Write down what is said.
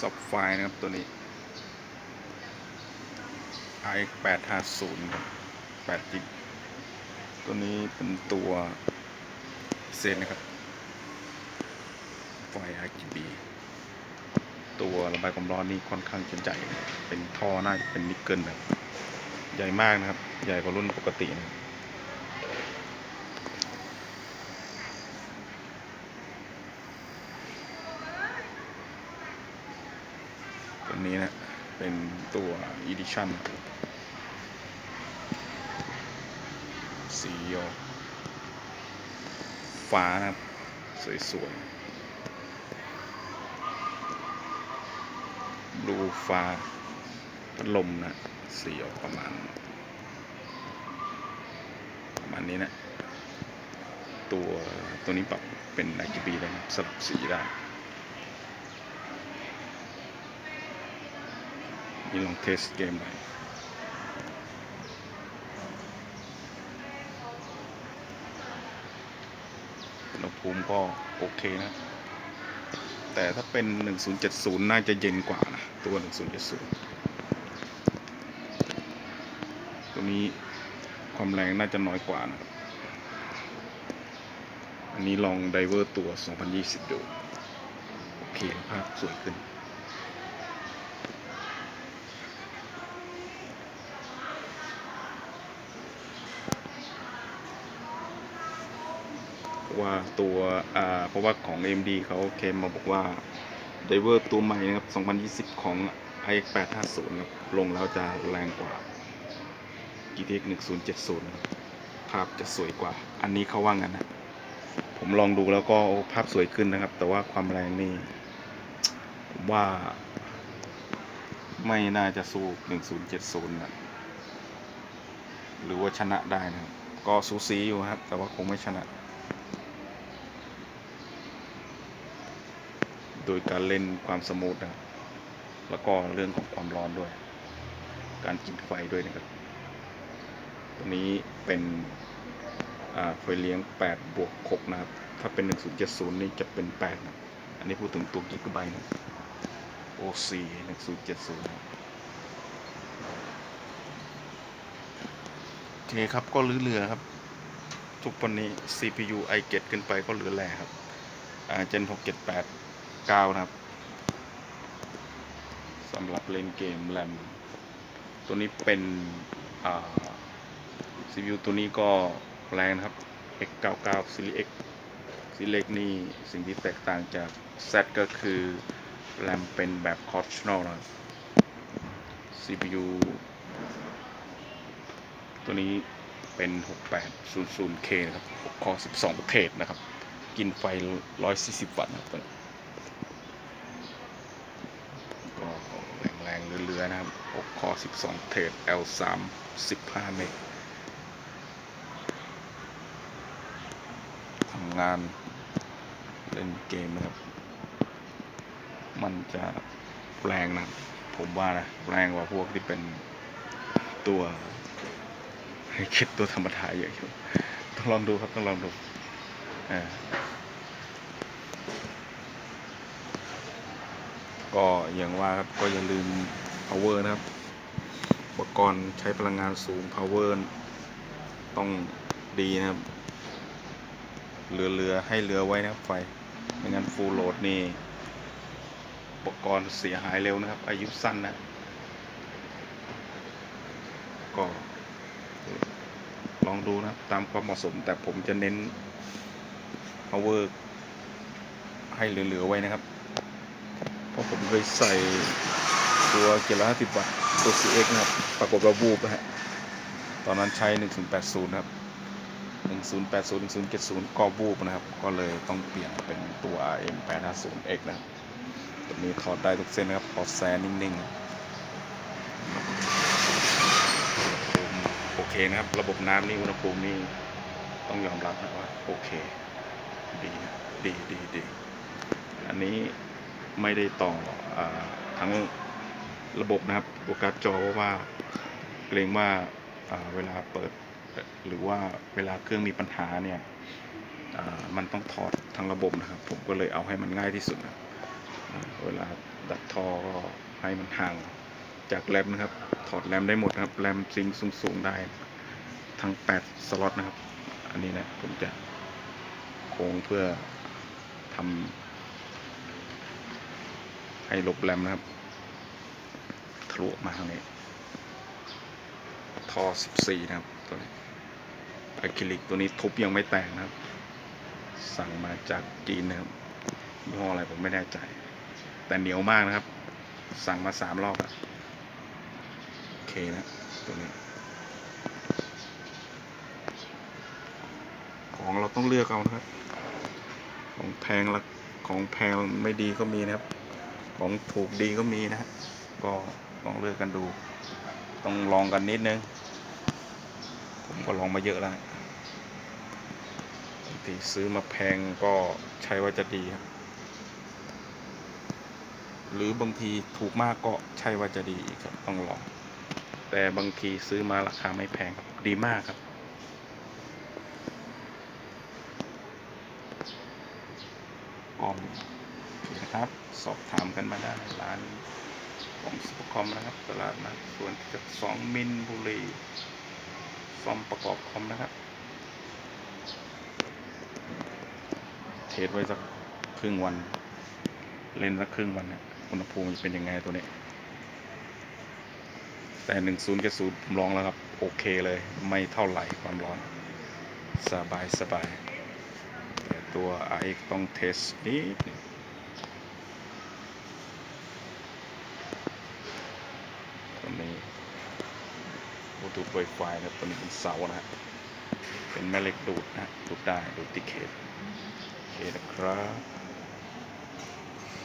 ซับไฟนะครับ ตัวนี้ RX 850ครับ8จิกตัวนี้เป็นตัวเซนนะครับ ไฟ RGB ตัวระบายความร้อนนี่ค่อนข้างจะใหญ่นะครับเป็นท่อน่าจะเป็นนิกเกิลแบบ ใหญ่มากนะครับ ใหญ่กว่ารุ่นปกตินะครับ ตัวนี้นะ เป็นตัว Edition สีฟ้านะครับ สวยๆบลูฟ้าพัดลมนะสีออกประมาณ ประมาณนี้นะ ตัวตัวนี้ปรับเป็น RGB ได้นะครับสลับสีได้ นี่ลองเทสเกมหน่อยอุณหภูมิก็โอเคนะ แต่ถ้าเป็น 1070 น่าจะเย็นกว่านะ ตัว 1070 ตัวนี้ความแรงน่าจะน้อยกว่านะ อันนี้ลองไดเวอร์ตัว 2020 ดู โอเค ภาพสวยขึ้น ว่า ตัวอ่าเพราะว่าของ AMD เขาเคลมมาบอกว่าไดเวอร์ตัวใหม่นะครับ 2020 ของ iX 850ครับ ลงแล้วจะแรงกว่า GTX 1070นะครับ ภาพจะสวยกว่า อันนี้เขาว่างั้นนะ ผมลองดูแล้วก็ภาพสวยขึ้นนะครับ แต่ว่าความแรงนี่ผมว่า ไม่น่าจะสู้ 1070 นะ หรือว่าชนะได้นะครับ ก็สูสีอยู่ครับ แต่ว่าคงไม่ชนะ โดยการเล่นความสมูทนะครับแล้วก็เรื่องของความร้อนด้วย การกินไฟด้วยนะครับ ตัวนี้เป็นไฟเลี้ยง 8 บวก 6 นะครับ ถ้าเป็น 1070 นี่จะเป็น 8 นะ อันนี้พูดถึงตัวกิกะไบต์นะ OC 1070นะโอเคครับก็เหลือๆครับ ทุกวันนี้ CPU i7 ขึ้นไปก็เหลือแหล่ครับอ่า Gen 678 9นะครับสำหรับเล่นเกมแรมตัวนี้เป็นอ่า CPU ตัวนี้ก็แรงนะครับ X99 Series X s e r i e X นี่สิ่งที่แตกต่างจาก Z ก็คือแรมเป็นแบบ Cortional นะครับ CPU ตัวนี้เป็น 6800K นะครับ 6 คอ 12เทรดนะครับ กินไฟ 140 วัตต์นะครับตัวนี้ก็แรงๆเรือๆนะ ครับ6คอ12 เทรด L3 15 เมกทำงานเล่นเกมนะครับ มันจะแรงนะ ผมว่านะ แรงกว่าพวกที่เป็นตัวให้คิดตัวธรรมดาเยอะอยู่ต้องลองดูครับ ต้องลองดูก็อย่างว่าครับ ก็อย่าลืม power นะครับ อุปกรณ์ใช้พลังงานสูง power ต้องดีนะครับ เรือเรือให้เรือไว้นะครับไฟ ไม่งั้น full load นี่ อุปกรณ์เสียหายเร็วนะครับ อายุสั้นนะ ก็ลองดูนะครับ ตามความเหมาะสม แต่ผมจะเน้น power ให้เหลือ ๆ ไว้นะครับ เพราะผมเคยใส่ ตัวเกียร์ละห้าสิบวัตต์ตัว CX นะครับ ปรากฏว่าบูบนะฮะ ตอนนั้นใช้ 1080 นะครับ 1080 1070 ก็บูบนะครับ ก็เลยต้องเปลี่ยนเป็นตัว RM 850X นะครับตัวนี้ถอดได้ทุกเส้นนะครับพอแซนนิ่งๆ โอเคนะครับ ระบบน้ำนี่อุณหภูมินี่ต้องยอมรับนะว่า โอเค ดีดีดีดี อันนี้ไม่ได้ต่ออทั้ง ระบบนะครับตัวการ์ดจอเพราะว่าเกรงว่าเวลาเปิดหรือว่าเวลาเครื่องมีปัญหาเนี่ยมันต้องถอดทั้งระบบนะครับ ผมก็เลยเอาให้มันง่ายที่สุดนะเวลาดัดทอก็ให้มันห่างจากแรมนะครับ ถอดแรมได้หมดนะครับแรมซิงสูงสูงๆได้ทั้ง 8 สล็อตนะครับ อันนี้นะผมจะโค้งเพื่อทำให้ลบแรมนะครับ ทะลุมาทางนี้ท่อ14 นะครับ ตัวนี้อะคริลิกตัวนี้ทุบยังไม่แตกนะครับ สั่งมาจากจีนนะครับยี่ห้ออะไรผมไม่แน่ใจ แต่เหนียวมากนะครับ สั่งมาสามรอบอะโอเคนะตัวนี้ ของเราต้องเลือกเอานะครับ ของแพงละของแพงไม่ดีก็มีนะครับ ของถูกดีก็มีนะฮะก็ ลองเลือกกันดู ต้องลองกันนิดนึง ผมก็ลองมาเยอะแล้วบางทีซื้อมาแพงก็ใช้ว่าจะดีครับ หรือบางทีถูกมากก็ใช่ว่าจะดีครับต้องลอง แต่บางทีซื้อมาราคาไม่แพงดีมากครับก็มีนะครับ สอบถามกันมาได้ร้าน ของซุปอร์คอมนะครับ ตลาดนัดส่วนที่สองมินบุรีซ่อมประกอบคอมนะครับ เทสไว้สักครึ่งวัน เล่นสักครึ่งวันเนะอุณหภูมิจะเป็นยังไงตัวนี้ แต่หนึ่งศูนย์กับศูนย์ผมลองแล้วครับ โอเคเลยไม่เท่าไหร่ความร้อน สบายสบายแต่ตัวไอต้องเทสนิดนึงตัวนี้ บลูทูธไวไฟนะตัวนี้เป็นเสานะฮะเป็นแม่เหล็กดูดนะดูดได้ดูดติเคสโอเคนะครับ